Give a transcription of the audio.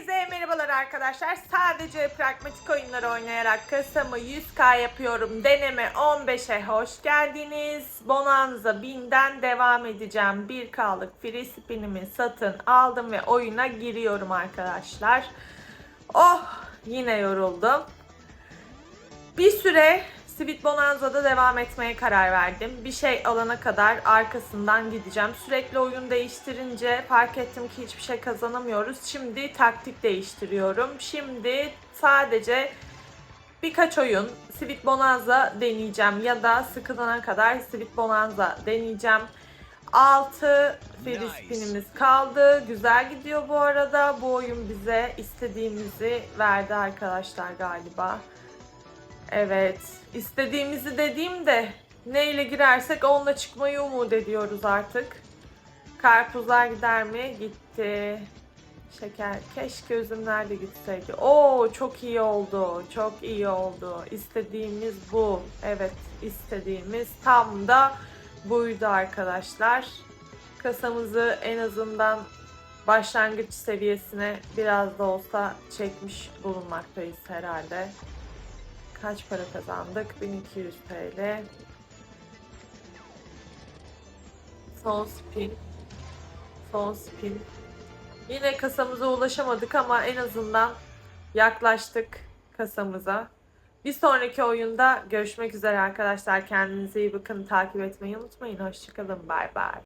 Herkese merhabalar arkadaşlar. Sadece pragmatik oyunları oynayarak kasamı 100k yapıyorum. Deneme 15'e hoş geldiniz. Bonanza 1000'den devam edeceğim. 1k'lık free spinimi satın aldım ve oyuna giriyorum arkadaşlar. Oh yine yoruldum. Bir süre Sweet Bonanza'da devam etmeye karar verdim. Bir şey alana kadar arkasından gideceğim. Sürekli oyun değiştirince fark ettim ki hiçbir şey kazanamıyoruz. Şimdi taktik değiştiriyorum. Şimdi sadece birkaç oyun Sweet Bonanza deneyeceğim ya da sıkılana kadar Sweet Bonanza deneyeceğim. 6 free spinimiz kaldı. Güzel gidiyor bu arada. Bu oyun bize istediğimizi verdi arkadaşlar galiba. Evet. istediğimizi dediğimde neyle girersek onunla çıkmayı umut ediyoruz artık. Karpuzlar gider mi? Gitti. Şeker. Keşke üzümler de gitseydi. Oo çok iyi oldu. Çok iyi oldu. İstediğimiz bu. Evet istediğimiz tam da buydu arkadaşlar. Kasamızı en azından başlangıç seviyesine biraz da olsa çekmiş bulunmaktayız herhalde. Kaç para kazandık? 1200 TL. Son spin. Son spin. Yine kasamıza ulaşamadık ama en azından yaklaştık kasamıza. Bir sonraki oyunda görüşmek üzere arkadaşlar. Kendinize iyi bakın. Takip etmeyi unutmayın. Hoşçakalın. Bay bay.